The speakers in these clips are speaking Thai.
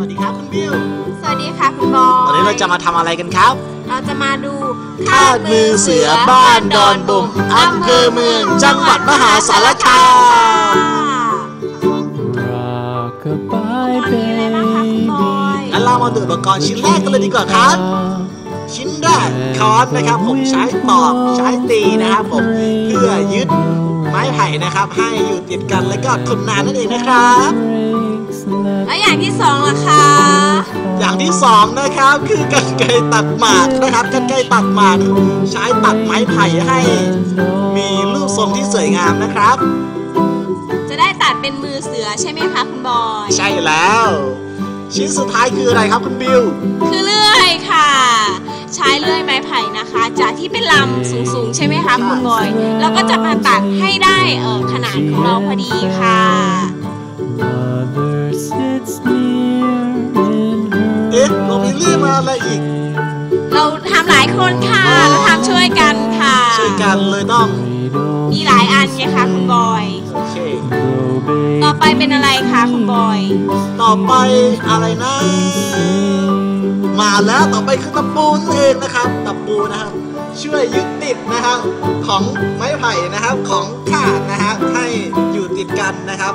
วัสดีครับคุณบิว สวัสดีค่ะคุณบอวันนี้เราจะมาทำอะไรกันครับ เราจะมาดูคาดมือเสือบ้านดอนบุ่มอำเภอเมืองจังหวัดมหาสารคาม Rockabye มีอะไรบ้างคะคุณบอยงั้นเรามาดูอุปกรณ์ชิ้นแรกกันเลยดีกว่าครับ ชิ้นแรกคอร์สนะครับผมใช้ตอกใช้ตีนะครับผมเพื่อยึดไม้ไผ่นะครับ ให้อยู่ติดกันแล้วก็ทนนานนั่นเองนะครับ แล้วอย่างที่สองล่ะคะอย่างที่สองนะครับ คือกรรไกรตัดหมากนะครับกรรไกรตัดหมากใช้ตัดไม้ไผ่ให้ มีรูปทรงที่สวยงามนะครับ จะได้ตัดเป็นมือเสือใช่ไหมคะคุณบอยใช่แล้ว ชิ้นสุดท้ายคืออะไรครับคุณบิวคือเลื่อยค่ะ ใช้เลื่อยไม้ไผ่นะคะ จากที่เป็นลำสูงๆ ใช่ไหมคะคุณบอย แล้วก็จะมาตัดให้ได้เออขนาดของเราพอดีค่ะ องมาอะไรอีก เราทำหลายคนค่ะ เราทำช่วยกันค่ะ ช่วยกันเลยต้อง cradle มีหลายอันไงคะคุณบอย โอเค grow ต่อไปเป็นอะไรคะคุณบอย ต่อไปอะไรนะ มาแล้วต่อไปคือตะปูนั่นเองนะครับตะปูนะครับ ช่วยยึดติดนะครับของไม้ไผ่นะครับของขาดนะครับให้อยู่ติดกันนะครับ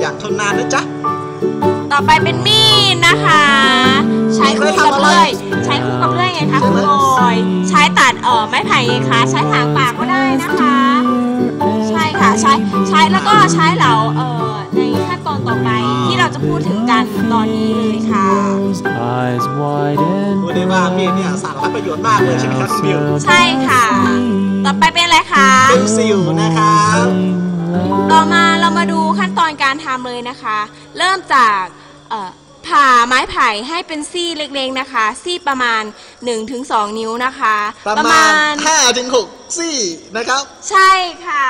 อย่างทนนานนะจ๊ะ ต่อไปเป็นมีดนะคะ ใช้คู่กับเลื่อย ใช้คู่กับเลื่อยไงคะคุณบอยใช้ตัดเอ่อไม้ไผ่ไงคะ ใช้ถางปากก็ได้นะคะ ใช่ค่ะ ใช้ ใช้แล้วก็ใช้เหลาเอ่อในขั้นตอนต่อไปที่เราจะพูดถึงกันตอนนี้เลยค่ะ eyes wide and พูดได้ว่ามีดเนี่ยสารพัดประโยชน์มากเลยใช่ไหมครับคุณบิวใช่ค่ะ ต่อไปเป็นอะไรคะเป็นซิลนะครับ ต่อมาเรามาดูขั้นตอนการทำเลยนะคะ เริ่มจาก เอ่อผ่าไม้ไผ่ให้เป็นซี่เล็กๆนะคะ ซี่ประมาณ 1-2 นิ้วนะคะ ประมาณ5ถึง6ซี่นะครับ ใช่ค่ะ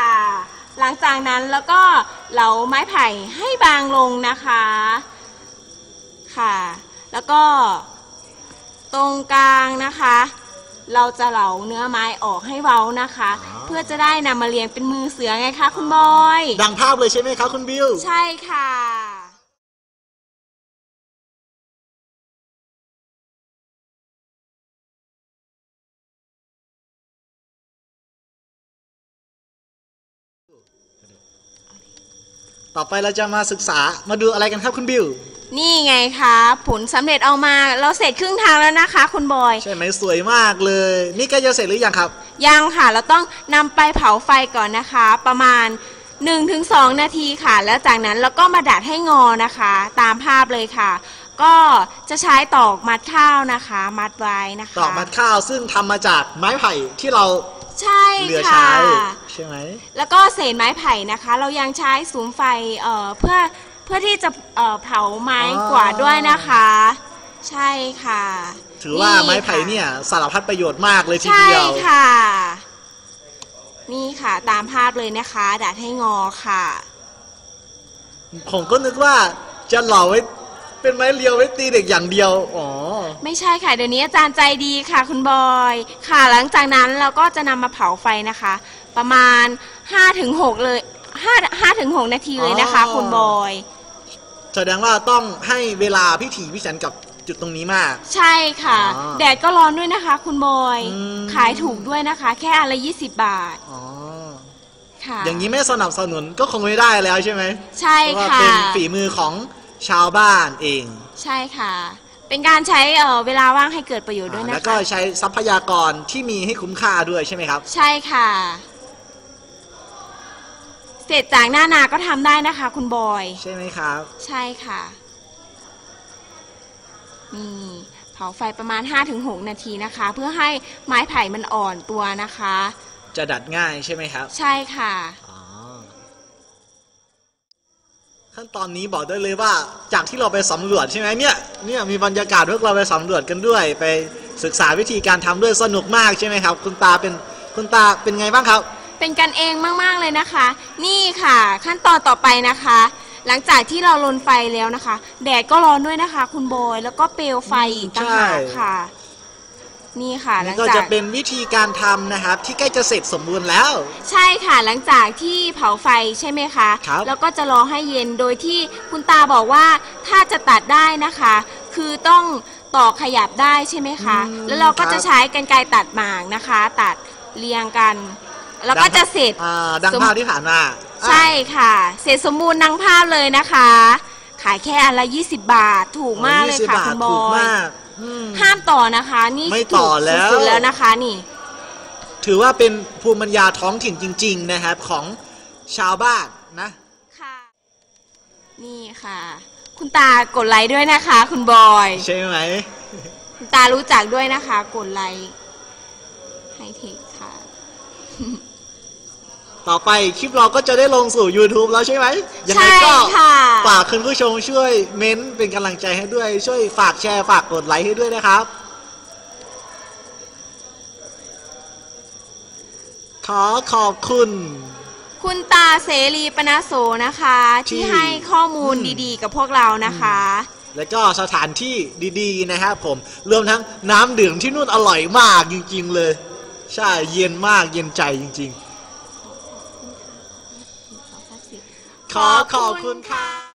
หลังจากนั้นแล้วก็เหลาไม้ไผ่ให้บางลงนะคะค่ะ แล้วก็ตรงกลางนะคะ เราจะเหลาเนื้อไม้ออกให้เว้านะคะ เพื่อจะได้นำมาเรียงเป็นมือเสือไงคะคุณบอย ดังภาพเลยใช่ไหมครับคุณบิว ใช่ค่ะ ต่อไปเราจะมาศึกษามาดูอะไรกันครับคุณบิว นี่ไงคะผลสำเร็จเอามาเราเสร็จครึ่งทางแล้วนะคะ คุณบอย ใช่ไหมสวยมากเลย นี่ใกล้จะเสร็จหรือยังครับ ยังค่ะเราต้องนำไปเผาไฟก่อนนะคะ ประมาณ 1-2 นาทีค่ะ แล้วจากนั้นเราก็มาดัดให้งอนะคะ ตามภาพเลยค่ะ ก็จะใช้ตอกมัดข้าวนะคะ มัดไว้นะคะ ตอกมัดข้าวซึ่งทำมาจากไม้ไผ่ที่เรา ใช่เหลือค่ะ ใช้ใช่ไหมแล้วก็เศษไม้ไผ่นะคะ เรายังใช้สูมไฟเอ่อเพื่อเพื่อที่จะเอ่อเผาไม้อ๋อกวาดด้วยนะคะ ใช่ค่ะถือว่าไม้ไผ่เนี่ยสารพัดประโยชน์มากเลยทีใช่เดียวค่ะ นี่ค่ะตามภาพเลยนะคะดัดให้งอค่ะ ผมก็นึกว่าจะหล่อไว้ เป็นไม้เรียวไว้ตีเด็กอย่างเดียว อ๋อ ไม่ใช่ค่ะ เดี๋ยวนี้อาจารย์ใจดีค่ะ คุณบอย ค่ะหลังจากนั้นเราก็จะนำมาเผาไฟนะคะ ประมาณ5-6เลย5 5-6นาทีเลยนะคะ อ๋อ คุณบอย แสดงว่าต้องให้เวลาพิถีพิถันกับจุดตรงนี้มาก ใช่ค่ะ อ๋อแดดก็ร้อนด้วยนะคะ คุณบอย อืม ขายถูกด้วยนะคะ แค่อันละ20 บาทอ๋อ ค่ะอย่างนี้ไม่สนับสนุนก็คงไม่ได้แล้วใช่ไหมใช่เพราะว่าค่ะ เป็นฝีมือของ ชาวบ้านเอง ใช่ค่ะ เป็นการใช้เอ่อเวลาว่างให้เกิดประโยชน์ด้วยแล้วนะก็คะใช้ทรัพยากรที่มีให้คุ้มค่าด้วยใช่ไหมครับ ใช่ค่ะ เสร็จจากหน้านาก็ทำได้นะคะ คุณบอย ใช่ไหมครับ ใช่ค่ะนี่เผาไฟประมาณ 5-6 นาทีนะคะ เพื่อให้ไม้ไผ่มันอ่อนตัวนะคะ จะดัดง่ายใช่ไหมครับ ใช่ค่ะอ๋ ขั้นตอนนี้บอกได้เลยว่าจากที่เราไปสำรวจใช่ไหมเนี่ยเนี่ยมีบรรยากาศพวกเราไปสำรวจกันด้วย ไปศึกษาวิธีการทำด้วยสนุกมากใช่ไหมครับ คุณตาเป็นคุณตาเป็นไงบ้างครับ เป็นกันเองมากๆเลยนะคะ นี่ค่ะ ขั้นตอนต่อไปนะคะ หลังจากที่เราลนไฟแล้วนะคะ แดดก็ร้อนด้วยนะคะ คุณบอยแล้วก็เปลวไฟอีกต่างหากค่ะ นี่ค่ะหลันี่งก็จาจะกเป็นวิธีการทำนะครับ ที่ใกล้จะเสร็จสมบูรณ์แล้ว ใช่ค่ะหลังจากที่เผาไฟใช่ไหมคะ ครับ แล้วก็จะรอให้เย็นโดยที่คุณตาบอกว่าถ้าจะตัดได้นะคะ คือต้องต่อขยับได้ใช่ไหมคะ แล้วเราก็จะใช้กรรไกรตัดหมากนะคะ ตัดเรียงกัน แล้วก็จะเสร็จ อ่าดังสม ภาพที่ผ่านมาใช่ค่ะ เสร็จสมบูรณ์ดังภาพเลยนะคะ ขายแค่อันละ 20 บาทถูกมากเลยค่ะ20คุณบถูอกย มากอืม ห้ามต่อนะคะ นี่ไม่ต่อแล้ว ถูกสุดๆแล้วนะคะนี่ ถือว่าเป็นภูมิปัญญาท้องถิ่นจริง ๆ นะครับของชาวบ้านนะ ค่ะ นี่ค่ะ คุณตากดไลค์ด้วยนะคะ คุณบอย ใช่ไหม คุณตารู้จักด้วยนะคะ กดไลค์ไฮเทคค่ะ ต่อไปคลิปเราก็จะได้ลงสู่ YouTube แล้วใช่ไหมยังไงใช่ก็ค่ะฝากคุณผู้ชมช่วยเม้นต์เป็นกำลังใจให้ด้วย ช่วยฝากแชร์ฝากกดไลค์ให้ด้วยนะครับ ขอขอบคุณ คุณตาเสรีปนาโสนะคะที่ที่ให้ข้อมูลอืมดีๆ กับพวกเรานะคะแล้วก็สถานที่ดีๆนะครับผม รวมทั้งน้ำดื่มที่นู่นอร่อยมากจริงๆเลย ใช่เย็นมากเย็นใจจริง ๆ ขอขอบคุณค่ะ